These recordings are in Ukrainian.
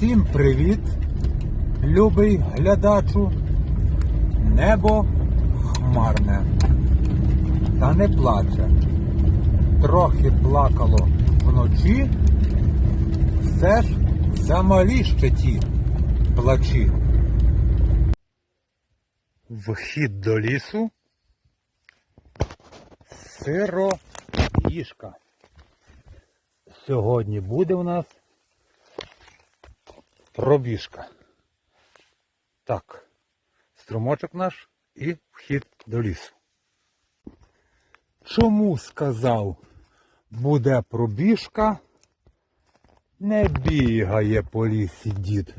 Всім привіт, любий глядачу. Небо хмарне, та не плаче. Трохи плакало вночі, все ж замалі ще ті плачі. Вхід до лісу. Сироїшка. Сьогодні буде у нас пробіжка. Так, струмочок наш і вхід до лісу. Чому сказав, буде пробіжка? Не бігає по лісі дід.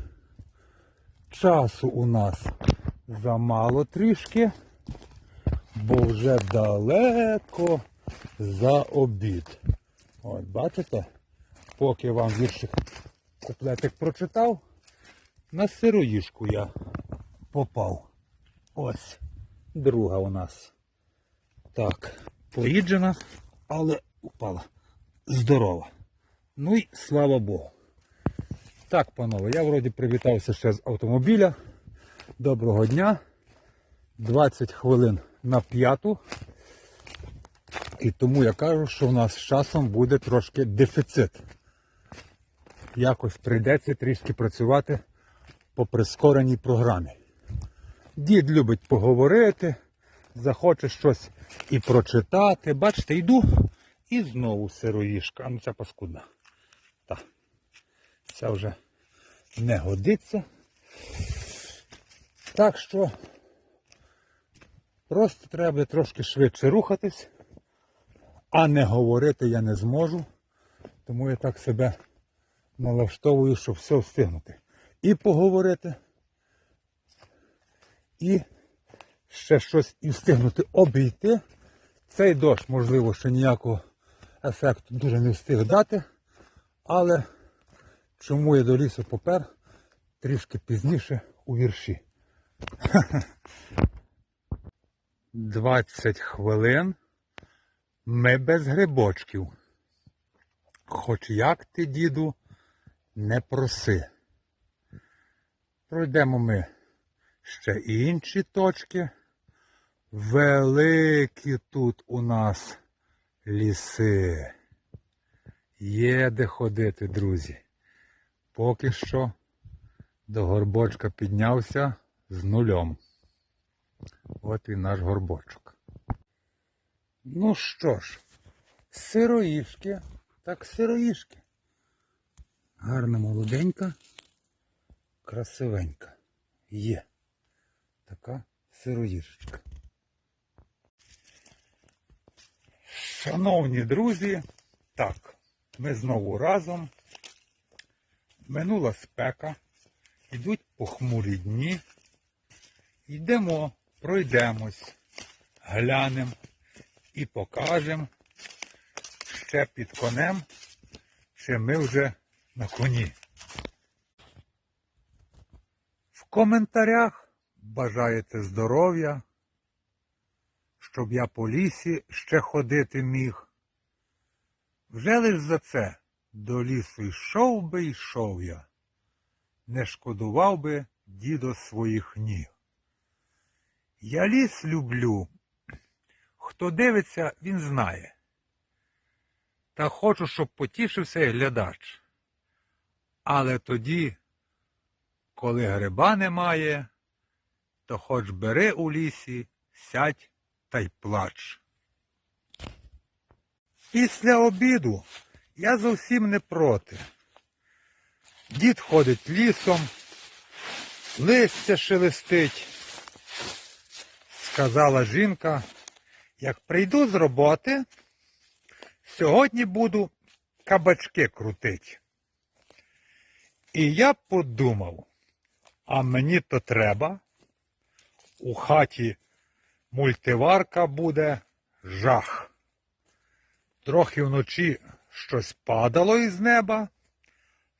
Часу у нас замало трішки, бо вже далеко за обід. От бачите, поки вам віршик куплетик прочитав, на сироїшку я попав. Ось друга у нас. Так, поїджена, але упала. Здорова. Ну і слава Богу. Так, панове, я вроді привітався ще з автомобіля. Доброго дня. 20 хвилин на п'яту. І тому я кажу, що в нас з часом буде трошки дефіцит. Якось прийдеться трішки працювати по прискореній програмі. Дід любить поговорити, захоче щось і прочитати. Бачите, йду і знову сироїшка. А ну ця паскудна. Так. Ця вже не годиться. Так що просто треба трошки швидше рухатись, а не говорити я не зможу. Тому я так себе налаштовую, щоб все встигнути. І поговорити, і ще щось і встигнути обійти. Цей дощ, можливо, ще ніякого ефекту дуже не встиг дати. Але чому я до лісу попер трішки пізніше у вірші. 20 хвилин ми без грибочків. Хоч як ти, діду, не проси. Пройдемо ми ще інші точки. Великі тут у нас ліси. Є де ходити, друзі. Поки що до горбочка піднявся з нульом. От і наш горбочок. Ну що ж, сироїшки, так сироїшки. Гарна молоденька, красивенька. Є така сироїшечка. Шановні друзі, так, ми знову разом. Минула спека, йдуть похмурі дні. Йдемо, пройдемось, глянемо і покажемо ще під конем, що ми вже на коні. В коментарях бажаєте здоров'я, щоб я по лісі ще ходити міг. Вже лиш за це до лісу йшов би йшов я, не шкодував би дідо своїх ніг. Я ліс люблю. Хто дивиться, він знає. Та хочу, щоб потішився глядач. Але тоді, коли гриба немає, то хоч бери у лісі, сядь та й плач. Після обіду я зовсім не проти. Дід ходить лісом, листя шелестить. Сказала жінка, як прийду з роботи, сьогодні буду кабачки крутить. І я подумав, а мені то треба. У хаті мультиварка буде жах. Трохи вночі щось падало із неба.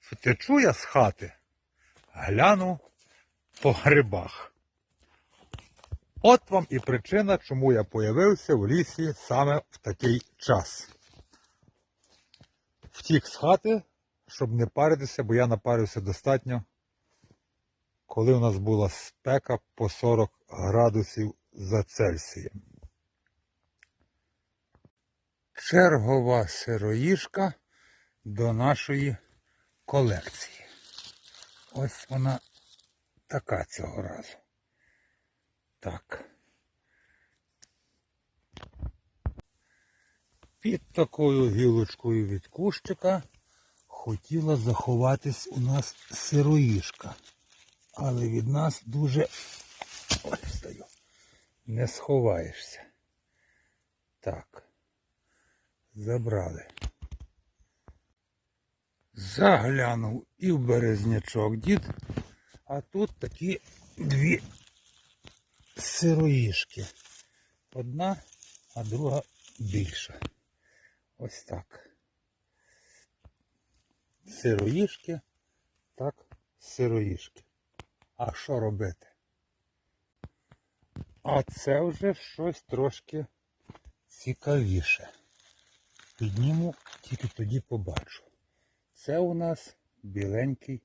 Втечу я з хати, гляну по грибах. От вам і причина, чому я появився в лісі саме в такий час. Втік з хати, щоб не паритися, бо я напарився достатньо, коли у нас була спека по 40 градусів за Цельсієм. Чергова сироїжка до нашої колекції. Ось вона така цього разу. Так. Під такою гілочкою від кущика хотіла заховатись у нас сироїжка. Але від нас дуже ось стою. Не сховаєшся. Так. Забрали. Заглянув і в березнячок дід, а тут такі дві сироїшки. Одна, а друга більша. Ось так. Сироїшки, так, сироїшки. А що робити? А це вже щось трошки цікавіше. Підніму, тільки тоді побачу. Це у нас біленький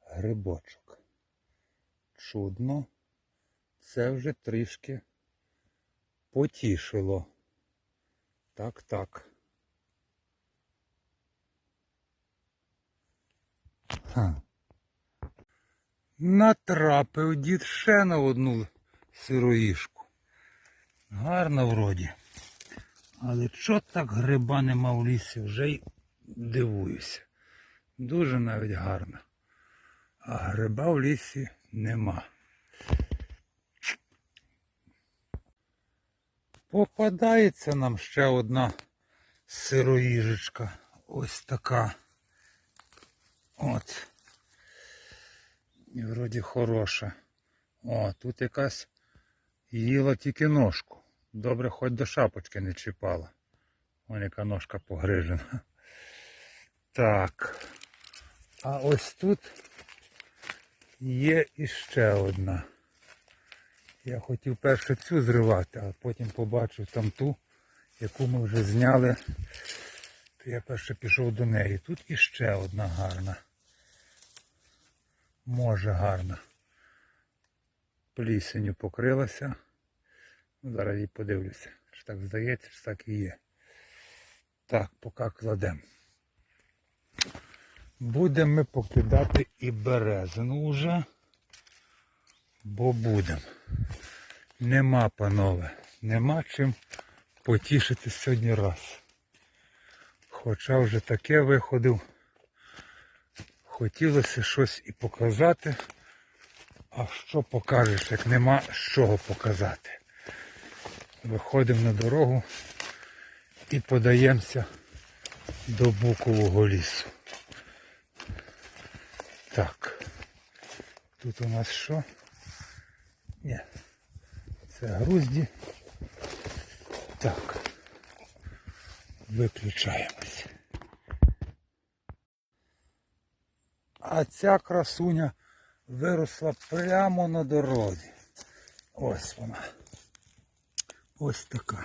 грибочок. Чудно. Це вже трішки потішило. Так, так. Натрапив дід ще на одну сироїшку. Гарно вроді. Але чого так гриба нема в лісі, вже й дивуюся. Дуже навіть гарно. А гриба в лісі нема. Попадається нам ще одна сироїжечка. Ось така. От. І вроді хороша. О, тут якась їла тільки ножку. Добре, хоч до шапочки не чіпала. Вон яка ножка погрижена. Так. А ось тут є іще одна. Я хотів перше цю зривати, а потім побачив там ту, яку ми вже зняли. То я перше пішов до неї. Тут іще одна гарна. Може гарна. Плісеню покрилася. Ну, зараз її подивлюся. Чи так здається, чи так і є. Так, поки кладемо. Будемо ми покидати і березину вже. Бо будемо. Нема, панове, нема чим потішити сьогодні раз. Хоча вже таке виходив. Хотілося щось і показати. А що покажеш, як нема з чого показати. Виходимо на дорогу і подаємося до Букового лісу. Так. Тут у нас що? Ні. Це грузді. Так. Виключаємось. А ця красуня виросла прямо на дорозі. Ось вона. Ось така.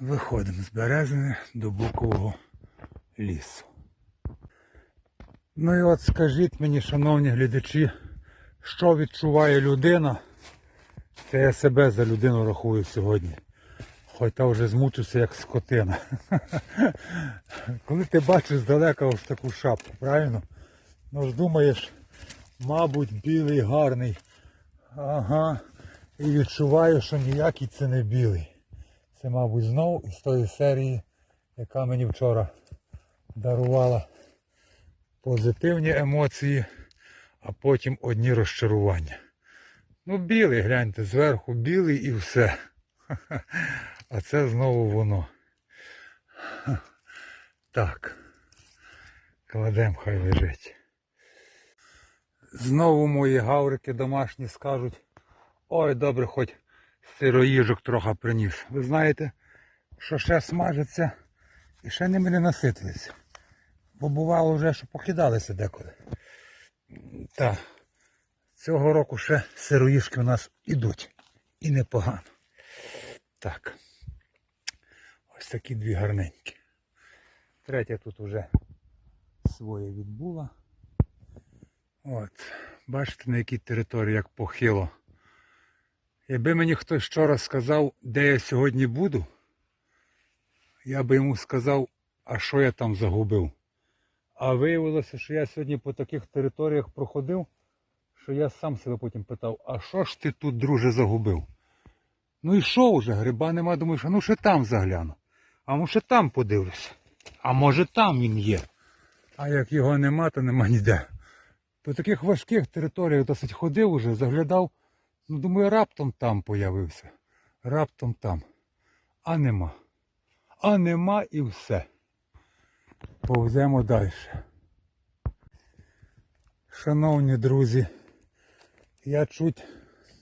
Виходимо з березини до Букового лісу. Ну і от скажіть мені, шановні глядачі, що відчуває людина, це я себе за людину рахую сьогодні. Хоч та вже змучився як скотина. Коли ти бачиш здалека ось таку шапку, правильно? Ну ж думаєш, мабуть, білий гарний. Ага. І відчуваю, що ніякий це не білий. Це, мабуть, знову із тої серії, яка мені вчора дарувала позитивні емоції, а потім одні розчарування. Ну, білий, гляньте, зверху білий і все. А це знову воно. Так. Кладемо, хай лежить. Знову мої гаврики домашні скажуть, ой, добре, хоч сироїжок трохи приніс. Ви знаєте, що ще смажиться і ще ними не наситилися. Бо бувало вже, що покидалися деколи. Так, цього року ще сироїжки у нас ідуть. І непогано. Так. Ось такі дві гарненькі. Третя тут уже своє відбула. От, бачите, на якій території як похило. Якби мені хтось вчора сказав, де я сьогодні буду, я би йому сказав, а що я там загубив. А виявилося, що я сьогодні по таких територіях проходив, що я сам себе потім питав, а що ж ти тут, друже, загубив? Ну і що вже, гриба нема, думаю, що ну ще там загляну. А може там подивлюся. А може там він є. А як його нема, то нема ніде. По таких важких територіях досить ходив уже, заглядав. Ну, думаю, раптом там появився. Раптом там. А нема. А нема і все. Повземо далі. Шановні друзі, я чуть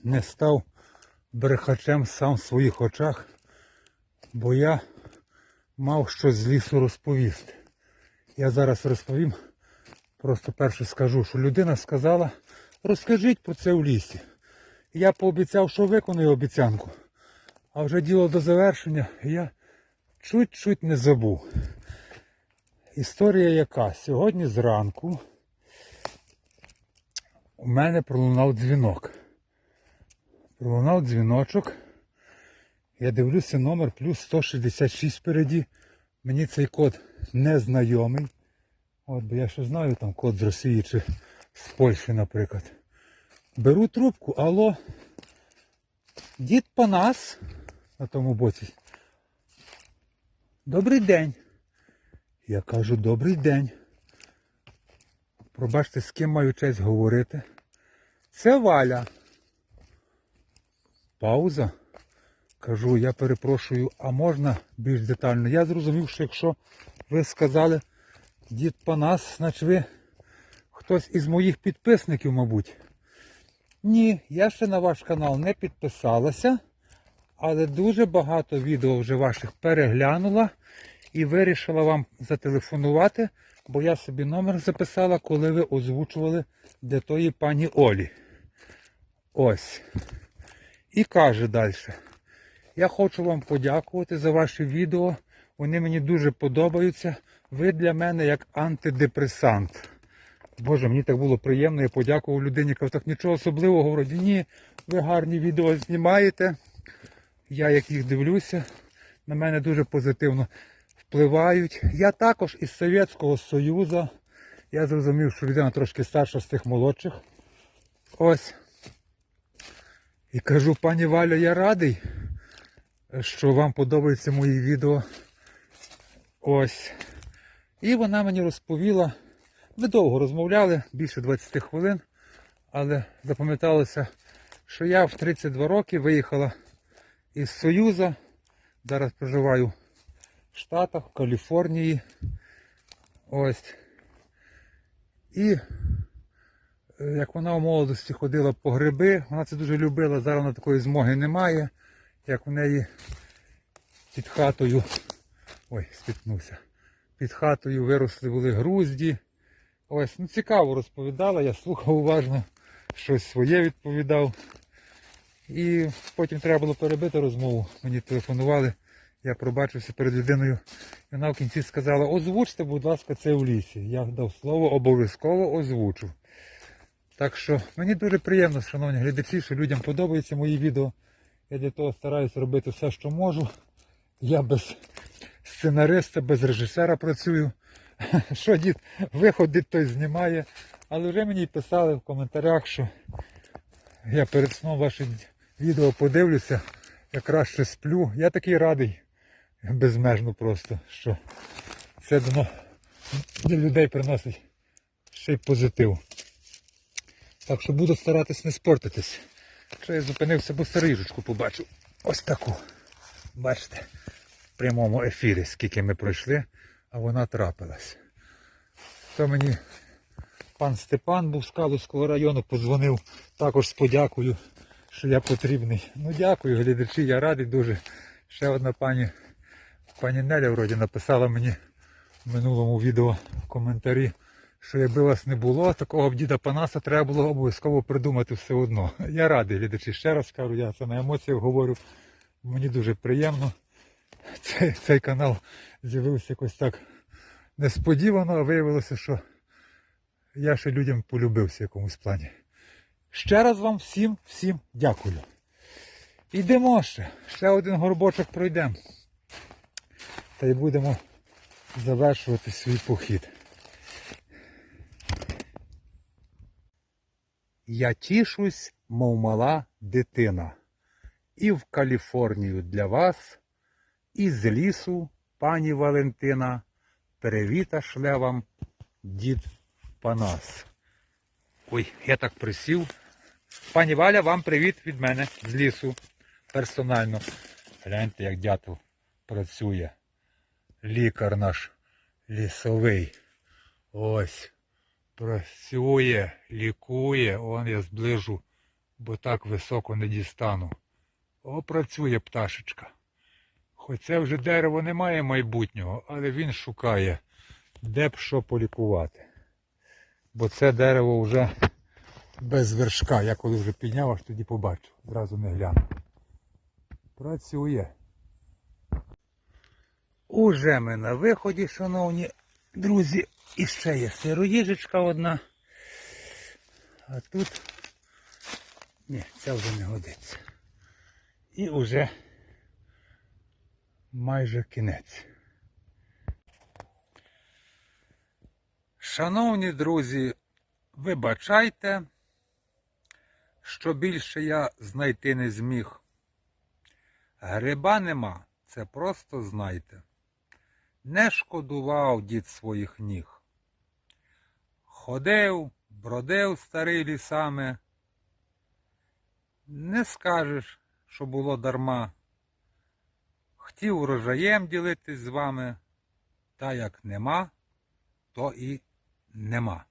не став брехачем сам в своїх очах, бо я мав щось з лісу розповісти. Я зараз розповім, просто перше скажу, що людина сказала, розкажіть про це в лісі. Я пообіцяв, що виконую обіцянку. А вже діло до завершення я чуть-чуть не забув. Історія яка? Сьогодні зранку у мене пролунав дзвінок. Пролунав дзвіночок. Я дивлюся номер плюс 166 впереді. Мені цей код незнайомий. От, бо я ще знаю там код з Росії чи з Польщі, наприклад. Беру трубку, алло. Дід Панас на тому боці. Добрий день. Я кажу, добрий день. Пробачте, з ким маю честь говорити. Це Валя. Пауза. Кажу, я перепрошую, а можна більш детально? Я зрозумів, що якщо ви сказали дід Панас, значить ви хтось із моїх підписників, мабуть. Ні, я ще на ваш канал не підписалася, але дуже багато відео вже ваших переглянула і вирішила вам зателефонувати, бо я собі номер записала, коли ви озвучували для тої пані Олі. Ось. І каже далі. Я хочу вам подякувати за ваші відео. Вони мені дуже подобаються. Ви для мене як антидепресант. Боже, мені так було приємно, я подякував людині, кажу, так нічого особливого, вроді ні, ви гарні відео знімаєте. Я як їх дивлюся, на мене дуже позитивно впливають. Я також із Совєтського Союзу. Я зрозумів, що людина трошки старша з тих молодших. Ось. І кажу, пані Валя, я радий, що вам подобаються мої відео. Ось. І вона мені розповіла. Ми довго розмовляли, більше 20 хвилин, але запам'яталося, що я в 32 роки виїхала із Союзу. Зараз проживаю в Штатах, в Каліфорнії. Ось. І е, як вона у молодості ходила по гриби, вона це дуже любила, зараз вона такої змоги немає. Як у неї під хатою, ой, спіткнувся, під хатою виросли були грузді. Ось, ну цікаво розповідала, я слухав уважно, щось своє відповідав. І потім треба було перебити розмову. Мені телефонували, я пробачився перед людиною. І вона в кінці сказала, озвучте, будь ласка, це в лісі. Я дав слово, обов'язково озвучу. Так що мені дуже приємно, шановні глядачі, що людям подобаються мої відео. Я для того стараюся робити все, що можу. Я без сценариста, без режисера працюю. Що дід виходить, той знімає. Але вже мені писали в коментарях, що я перед сном ваші відео подивлюся, я краще сплю. Я такий радий, безмежно просто, що це воно для людей приносить ще й позитив. Так що буду старатись не спортитись. Що я зупинився, бо старижечку побачив. Ось таку. Бачите, в прямому ефірі, скільки ми пройшли, а вона трапилась. То мені пан Степан був з Калузького району, позвонив також з подякою, що я потрібний. Ну дякую, глядачі, я радий дуже. Ще одна пані, пані Неля вроді написала мені в минулому відео в коментарі, що якби вас не було, такого б діда Панаса треба було обов'язково придумати все одно. Я радий, глядачі, ще раз кажу, я це на емоціях говорю. Мені дуже приємно. Цей, цей канал з'явився якось так несподівано а виявилося, що я ще людям полюбився в якомусь плані. Ще раз вам всім, всім дякую. Йдемо ще. Ще один горбочок пройдемо. Та й будемо завершувати свій похід. Я тішусь, мов мала дитина. І в Каліфорнію для вас, і з лісу, пані Валентина, привіта шле вам дід Панас. Ой, я так присів. Пані Валя, вам привіт від мене з лісу. Персонально. Гляньте, як дятел працює. Лікар наш лісовий. Ось. Працює, лікує. Он я зближу, бо так високо не дістану. О, працює пташечка. Хоч це вже дерево не має майбутнього, але він шукає, де б що полікувати. Бо це дерево вже без вершка. Я коли вже підняв, аж тоді побачив. Зразу не гляну. Працює. Уже ми на виході, шановні друзі. І ще є сироїжечка одна. А тут... Ні, це вже не годиться. І уже майже кінець. Шановні друзі, вибачайте, що більше я знайти не зміг. Гриба нема, це просто знайте. Не шкодував дід своїх ніг. Ходив, бродив старий лісами. Не скажеш, що було дарма. Хотів урожаєм ділитись з вами, та як нема, то і нема.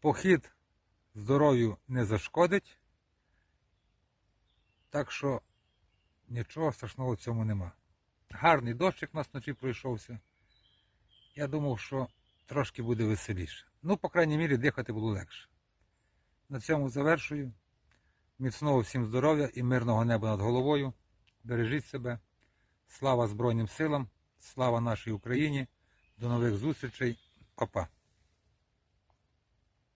Похід здоров'ю не зашкодить, так що нічого страшного в цьому нема. Гарний дощик у нас вночі пройшовся. Я думав, що трошки буде веселіше. Ну, по крайній мірі, дихати було легше. На цьому завершую. Міцного всім здоров'я і мирного неба над головою. Бережіть себе. Слава Збройним силам, слава нашій Україні. До нових зустрічей. Па-па.